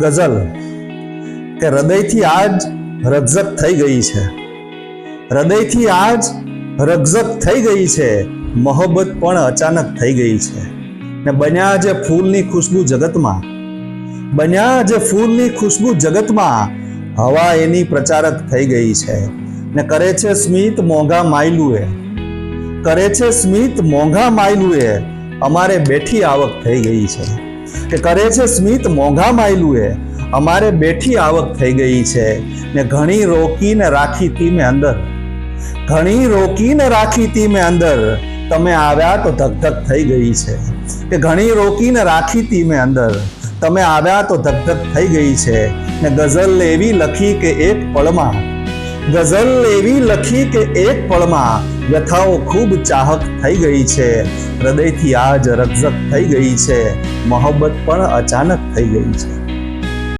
ગઝલ. કે હૃદયથી આજ રગઝગ થઈ ગઈ છે. હૃદયથી આજ રગઝગ થઈ ગઈ છે. મોહબ્બત પણ અચાનક થઈ ગઈ છે. ને બન્યા જે ફૂલની ખુશ્બુ જગતમાં, બન્યા જે ફૂલની ખુશ્બુ જગતમાં, હવા એની પ્રચારક થઈ ગઈ છે. ને કરે છે સ્મિત મોંઘા માયલુએ, કરે છે સ્મિત મોંઘા માયલુએ, અમારે બેઠી આવક થઈ ગઈ છે. કે કરે છે સ્મિત મોંઘા માયલુએ. અમારે બેઠી આવક થઈ ગઈ છે. ને ઘણી રોકીને રાખી તી મેં અંદર. ઘણી રોકીને રાખી તી મેં અંદર. તમે આવ્યા તો ધક થઈ ગઈ છે. કે ઘણી રોકીને રાખી તી મેં અંદર. તમે આવ્યા તો ધક થઈ ગઈ છે. ને ગઝલ એવી લખી કે એક પળમાં ગઝલ એવી લખી કે એક પળમાં વ્યથાઓ ખૂબ ચાહક થઈ ગઈ છે. હૃદયથી આજ રકઝક થઈ ગઈ છે. મોહબ્બત પણ અચાનક થઈ ગઈ છે.